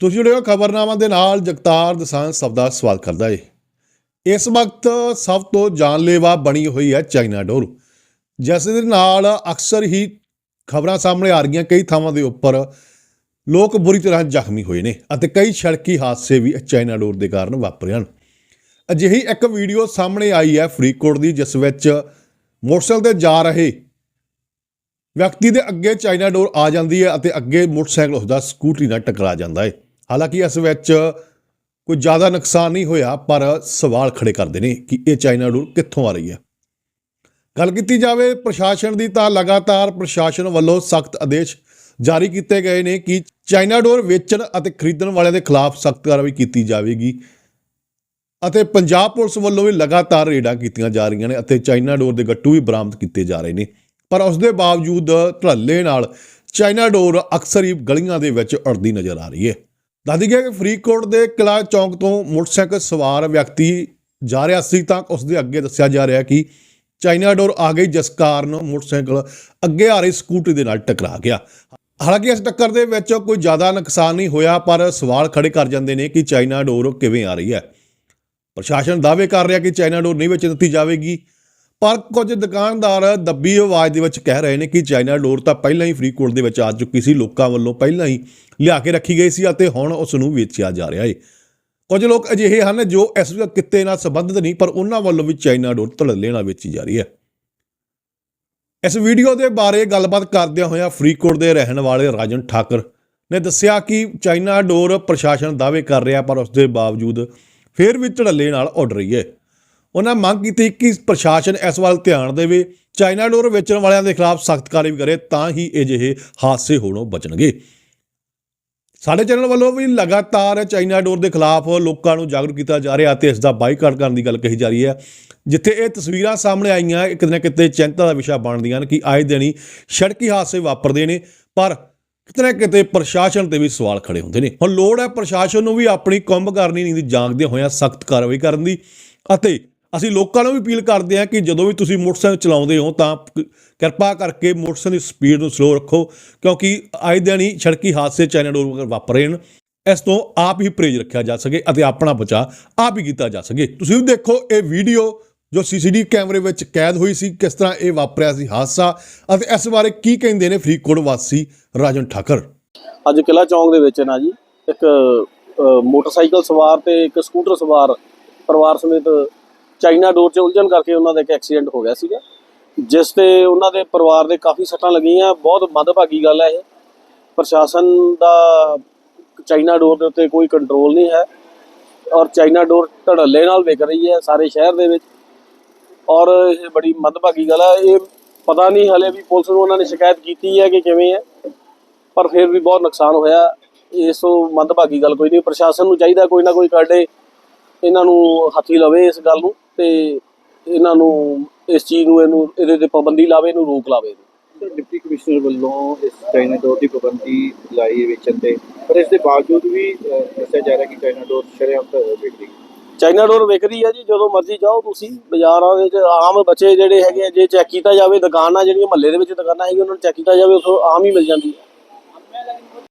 ਤੁਸੀਂ ਜੁੜੇ ਹੋ ਖਬਰਨਾਮਾ ਦੇ ਨਾਲ, ਜਗਤਾਰ ਦਸਾਂ ਸਭ ਦਾ ਸਵਾਲ ਕਰਦਾ ਏ। ਇਸ ਵਕਤ ਸਭ ਤੋਂ ਜਾਨਲੇਵਾ ਬਣੀ ਹੋਈ ਹੈ ਚਾਈਨਾ ਡੋਰ। ਜਿਸ ਦੇ ਨਾਲ ਅਕਸਰ ਹੀ ਖਬਰਾਂ ਸਾਹਮਣੇ ਆ ਰਹੀਆਂ ਕਈ ਥਾਵਾਂ ਦੇ ਉੱਪਰ ਲੋਕ ਬੁਰੀ ਤਰ੍ਹਾਂ ਜ਼ਖਮੀ ਹੋਏ ਨੇ ਅਤੇ ਕਈ ਸੜਕੀ ਹਾਦਸੇ ਵੀ ਚਾਈਨਾ ਡੋਰ ਦੇ ਕਾਰਨ ਵਾਪਰੇ ਹਨ। ਅਜਿਹੀ ਇੱਕ ਵੀਡੀਓ ਸਾਹਮਣੇ ਆਈ ਹੈ ਫਰੀਦਕੋਟ ਦੀ, ਜਿਸ ਵਿੱਚ ਮੋਟਰਸਾਈਕਲ ਤੇ ਜਾ ਰਹੇ ਵਿਅਕਤੀ ਦੇ ਅੱਗੇ ਚਾਈਨਾ ਡੋਰ ਆ ਜਾਂਦੀ ਹੈ ਅਤੇ ਅੱਗੇ ਮੋਟਰਸਾਈਕਲ ਉਸਦਾ ਸਕੂਟਰੀ ਨਾਲ ਟਕਰਾ ਜਾਂਦਾ ਹੈ ਹਾਲਾਂਕਿ ਇਸ ਵਿੱਚ ਕੋਈ ਜ਼ਿਆਦਾ ਨੁਕਸਾਨ ਨਹੀਂ ਹੋਇਆ, ਪਰ ਸਵਾਲ ਖੜੇ ਕਰਦੇ ਨੇ ਕਿ ਇਹ ਚਾਈਨਾ ਡੋਰ ਕਿੱਥੋਂ ਆ ਰਹੀ ਹੈ। ਗੱਲ ਕੀਤੀ ਜਾਵੇ ਪ੍ਰਸ਼ਾਸਨ ਦੀ ਤਾਂ ਲਗਾਤਾਰ ਪ੍ਰਸ਼ਾਸਨ ਵੱਲੋਂ ਸਖਤ ਆਦੇਸ਼ ਜਾਰੀ ਕੀਤੇ ਗਏ ਨੇ ਕਿ ਚਾਈਨਾ ਡੋਰ ਵੇਚਣ ਅਤੇ ਖਰੀਦਣ ਵਾਲਿਆਂ ਦੇ ਖਿਲਾਫ ਸਖਤ ਕਾਰਵਾਈ ਕੀਤੀ ਜਾਵੇਗੀ ਅਤੇ ਪੰਜਾਬ ਪੁਲਿਸ ਵੱਲੋਂ ਵੀ ਲਗਾਤਾਰ ਰੇਡਾਂ ਕੀਤੀਆਂ ਜਾ ਰਹੀਆਂ ਨੇ ਅਤੇ ਚਾਈਨਾ ਡੋਰ ਦੇ ਗੱਟੂ ਵੀ ਬਰਾਮਦ ਕੀਤੇ ਜਾ ਰਹੇ ਨੇ। ਪਰ ਉਸ ਦੇ ਬਾਵਜੂਦ ਢੱਲੇ ਨਾਲ ਚਾਈਨਾ ਡੋਰ ਅਕਸਰ ਹੀ ਗਲੀਆਂ ਦੇ ਵਿੱਚ ਉੜਦੀ ਨਜ਼ਰ ਆ ਰਹੀ ਹੈ। ਦੱਸਦੀ ਗਿਆ ਕਿ ਫਰੀਦਕੋਟ ਦੇ ਕਿਲਾ ਚੌਂਕ ਤੋਂ ਮੋਟਰਸਾਈਕਲ ਸਵਾਰ ਵਿਅਕਤੀ ਜਾ ਰਿਹਾ ਸੀ ਤਾਂ ਉਸ ਦੇ ਅੱਗੇ ਦੱਸਿਆ ਜਾ ਰਿਹਾ ਕਿ ਚਾਈਨਾ ਡੋਰ ਆ ਗਈ, ਜਿਸ ਕਾਰਨ ਮੋਟਰਸਾਈਕਲ ਅੱਗੇ ਆ ਰਹੀ ਸਕੂਟਰੀ ਦੇ ਨਾਲ ਟਕਰਾ ਗਿਆ। ਹਾਲਾਂਕਿ ਇਸ ਟੱਕਰ ਦੇ ਵਿੱਚ ਕੋਈ ਜ਼ਿਆਦਾ ਨੁਕਸਾਨ ਨਹੀਂ ਹੋਇਆ, ਪਰ ਸਵਾਲ ਖੜੇ ਕਰ ਜਾਂਦੇ ਨੇ ਕਿ ਚਾਈਨਾ ਡੋਰ ਕਿਵੇਂ ਆ ਰਹੀ ਹੈ। ਪ੍ਰਸ਼ਾਸਨ ਦਾਅਵੇ ਕਰ ਰਿਹਾ ਕਿ ਚਾਈਨਾ ਡੋਰ ਨਹੀਂ ਵੇਚਣ ਦਿੱਤੀ ਜਾਵੇਗੀ। ਪਰ ਕੁਝ ਦੁਕਾਨਦਾਰ ਦੱਬੀ ਆਵਾਜ਼ ਦੇ ਵਿੱਚ ਕਹਿ ਰਹੇ ਨੇ ਕਿ ਚਾਈਨਾ ਡੋਰ ਤਾਂ ਪਹਿਲਾਂ ਹੀ ਫਰੀਦਕੋਟ ਦੇ ਵਿੱਚ ਆ ਚੁੱਕੀ ਸੀ, ਲੋਕਾਂ ਵੱਲੋਂ ਪਹਿਲਾਂ ਹੀ ਲਿਆ ਕੇ ਰੱਖੀ ਗਈ ਸੀ ਅਤੇ ਹੁਣ ਉਸ ਨੂੰ ਵੇਚਿਆ ਜਾ ਰਿਹਾ ਹੈ ਕੁਝ ਲੋਕ ਅਜਿਹੇ ਹਨ ਜੋ ਇਸ ਕਿੱਤੇ ਨਾਲ ਸੰਬੰਧਿਤ ਨਹੀਂ, ਪਰ ਉਹਨਾਂ ਵੱਲੋਂ ਵੀ ਚਾਈਨਾ ਡੋਰ ਧੜੱਲੇ ਨਾਲ ਵੇਚੀ ਜਾ ਰਹੀ ਹੈ। ਇਸ ਵੀਡੀਓ ਦੇ ਬਾਰੇ ਗੱਲਬਾਤ ਕਰਦਿਆਂ ਹੋਇਆ ਫਰੀਦਕੋਟ ਦੇ ਰਹਿਣ ਵਾਲੇ ਰਾਜਨ ਠਾਕਰ ਨੇ ਦੱਸਿਆ ਕਿ ਚਾਈਨਾ ਡੋਰ ਪ੍ਰਸ਼ਾਸਨ ਦਾਅਵੇ ਕਰ ਰਿਹਾ, ਪਰ ਉਸ ਦੇ ਬਾਵਜੂਦ ਫਿਰ ਵੀ ਧੜੱਲੇ ਨਾਲ ਉੱਡ ਰਹੀ ਹੈ। ਉਹਨਾਂ ਮੰਗ ਕੀਤੀ ਕਿ ਪ੍ਰਸ਼ਾਸਨ ਇਸ ਵੱਲ ਧਿਆਨ ਦੇਵੇ, ਚਾਈਨਾ ਡੋਰ ਵੇਚਣ ਵਾਲਿਆਂ ਦੇ ਖਿਲਾਫ ਸਖਤ ਕਾਰਵਾਈ ਕਰੇ ਤਾਂ ਹੀ ਅਜਿਹੇ ਹਾਦਸੇ ਹੋਣੋਂ ਬਚਣਗੇ। ਸਾਡੇ ਚੈਨਲ ਵੱਲੋਂ ਵੀ ਲਗਾਤਾਰ ਚਾਈਨਾ ਡੋਰ ਦੇ ਖਿਲਾਫ ਲੋਕਾਂ ਨੂੰ ਜਾਗਰੂਕ ਕੀਤਾ ਜਾ ਰਿਹਾ ਅਤੇ ਇਸ ਦਾ ਬਾਈਕਾਟ ਕਰਨ ਦੀ ਗੱਲ ਕਹੀ ਜਾ ਰਹੀ ਹੈ, ਜਿੱਥੇ ਇਹ ਤਸਵੀਰਾਂ ਸਾਹਮਣੇ ਆਈਆਂ ਕਿਤੇ ਨਾ ਕਿਤੇ ਚਿੰਤਾ ਦਾ ਵਿਸ਼ਾ ਬਣਦੀਆਂ ਨੇ ਕਿ ਆਏ ਦਿਨ ਹੀ ਸੜਕੀ ਹਾਦਸੇ ਵਾਪਰਦੇ ਨੇ, ਪਰ ਕਿਤੇ ਨਾ ਕਿਤੇ ਪ੍ਰਸ਼ਾਸਨ ਤੇ ਵੀ ਸਵਾਲ ਖੜੇ ਹੁੰਦੇ ਨੇ। ਹੁਣ ਲੋੜ ਹੈ ਪ੍ਰਸ਼ਾਸਨ ਨੂੰ ਵੀ ਆਪਣੀ ਕੰਮ ਕਰਨੀ, ਨਹੀਂ ਦੀ ਜਾਂਗਦੇ ਹੋਇਆਂ ਸਖਤ ਕਾਰਵਾਈ ਕਰਨ ਦੀ ਅਤੇ ਅਸੀਂ ਲੋਕਾਂ ਨੂੰ ਵੀ ਅਪੀਲ ਕਰਦੇ ਹਾਂ ਕਿ ਜਦੋਂ ਵੀ ਤੁਸੀਂ ਮੋਟਰਸਾਈਕਲ ਚਲਾਉਂਦੇ ਹੋ ਤਾਂ ਕਿਰਪਾ ਕਰਕੇ ਮੋਟਰਸਾਈਕਲ ਦੀ ਸਪੀਡ ਨੂੰ ਸਲੋ ਰੱਖੋ, ਕਿਉਂਕਿ ਆਏ ਦਿਨ ਹੀ ਸੜਕੀ ਹਾਦਸੇ ਚਾਈਨਾ ਡੋਰ ਵਗੈਰਾ ਵਾਪਰ ਰਹੇ ਨੇ ਇਸ ਤੋਂ ਆਪ ਹੀ ਪਰਹੇਜ਼ ਰੱਖਿਆ ਜਾ ਸਕੇ ਅਤੇ ਆਪਣਾ ਬਚਾਅ ਆਪ ਹੀ ਕੀਤਾ ਜਾ ਸਕੇ। ਤੁਸੀਂ ਵੀ ਦੇਖੋ ਇਹ ਵੀਡੀਓ ਜੋ ਸੀਸੀਟੀਵੀ ਕੈਮਰੇ ਵਿੱਚ ਕੈਦ ਹੋਈ ਸੀ, ਕਿਸ ਤਰ੍ਹਾਂ ਇਹ ਵਾਪਰਿਆ ਸੀ ਹਾਦਸਾ ਅਤੇ ਇਸ ਬਾਰੇ ਕੀ ਕਹਿੰਦੇ ਨੇ ਫਰੀਦਕੋਟ ਵਾਸੀ ਰਾਜਨ ਠਾਕਰ? ਅੱਜ ਕਿਲਾ ਚੌਂਕ ਦੇ ਵਿੱਚ ਨਾ ਜੀ, ਇੱਕ ਮੋਟਰਸਾਈਕਲ ਸਵਾਰ ਤੇ ਇੱਕ ਸਕੂਟਰ ਸਵਾਰ ਪਰਿਵਾਰ ਸਮੇਤ ਚਾਈਨਾ ਡੋਰ 'ਚ ਉਲਝਣ ਕਰਕੇ ਉਹਨਾਂ ਦਾ ਇੱਕ ਐਕਸੀਡੈਂਟ ਹੋ ਗਿਆ ਸੀਗਾ, ਜਿਸ ਤੇ ਉਹਨਾਂ ਦੇ ਪਰਿਵਾਰ ਦੇ ਕਾਫੀ ਸੱਟਾਂ ਲੱਗੀਆਂ। ਬਹੁਤ ਮੰਦਭਾਗੀ ਗੱਲ ਹੈ ਇਹ। ਪ੍ਰਸ਼ਾਸਨ ਦਾ ਚਾਈਨਾ ਡੋਰ ਦੇ ਉੱਤੇ ਕੋਈ ਕੰਟਰੋਲ ਨਹੀਂ ਹੈ ਔਰ ਚਾਈਨਾ ਡੋਰ ਧੜੱਲੇ ਨਾਲ ਵਿਕ ਰਹੀ ਹੈ ਸਾਰੇ ਸ਼ਹਿਰ ਦੇ ਵਿੱਚ। ਔਰ ਇਹ ਬੜੀ ਮੰਦਭਾਗੀ ਗੱਲ ਹੈ। ਇਹ ਪਤਾ ਨਹੀਂ ਹਲੇ ਵੀ ਪੁਲਿਸ ਨੂੰ ਉਹਨਾਂ ਨੇ ਸ਼ਿਕਾਇਤ ਕੀਤੀ ਹੈ ਕਿ ਕਿਵੇਂ ਹੈ, ਪਰ ਫਿਰ ਵੀ ਬਹੁਤ ਨੁਕਸਾਨ ਹੋਇਆ। ਇਸ ਤੋਂ ਮੰਦਭਾਗੀ ਗੱਲ ਕੋਈ ਨਹੀਂ। ਪ੍ਰਸ਼ਾਸਨ ਨੂੰ ਚਾਹੀਦਾ ਕੋਈ ਨਾ ਕੋਈ ਕਾਢੇ ਇਹਨਾਂ ਨੂੰ ਹੱਥੀ ਲਵੇ ਇਸ ਗੱਲ ਨੂੰ। ਤੇ ਇਹਨਾਂ ਨੂੰ ਇਸ ਚੀਜ਼ ਨੂੰ ਇਹਨੂੰ ਇਹਦੇ ਤੇ ਪਾਬੰਦੀ ਲਾਵੇ ਇਹਨੂੰ ਰੋਕ ਲਾਵੇ। ਸਰ ਡਿਪਟੀ ਕਮਿਸ਼ਨਰ ਵੱਲੋਂ ਇਸ ਚਾਈਨਾ ਡੋਰ ਦੀ ਪਾਬੰਦੀ ਲਾਈ ਵੇਚਣ ਤੇ ਪਰ ਇਸ ਦੇ ਬਾਵਜੂਦ ਵੀ ਦੱਸਿਆ ਜਾ ਰਿਹਾ ਕਿ ਚਾਈਨਾ ਡੋਰ ਸ਼ਰੇਆਮ ਵਿਕਦੀ ਚਾਈਨਾ ਡੋਰ ਵਿਕਦੀ ਹੈ ਜੀ ਜਦੋਂ ਮਰਜ਼ੀ ਜਾਓ ਤੁਸੀਂ ਬਾਜ਼ਾਰਾਂ ਦੇ ਵਿੱਚ ਆਮ ਬੱਚੇ ਜਿਹੜੇ ਹੈਗੇ ਆ ਜੇ ਚੈੱਕ ਕੀਤਾ ਜਾਵੇ ਦੁਕਾਨਾਂ ਜਿਹੜੀਆਂ ਮਹੱਲੇ ਦੇ ਵਿੱਚ ਦੁਕਾਨਾਂ ਹੈਗੀਆਂ ਉਹਨਾਂ ਨੂੰ ਚੈੱਕ ਕੀਤਾ ਜਾਵੇ ਉੱਥੋਂ ਆਮ ਹੀ ਮਿਲ ਜਾਂਦੀ ਹੈ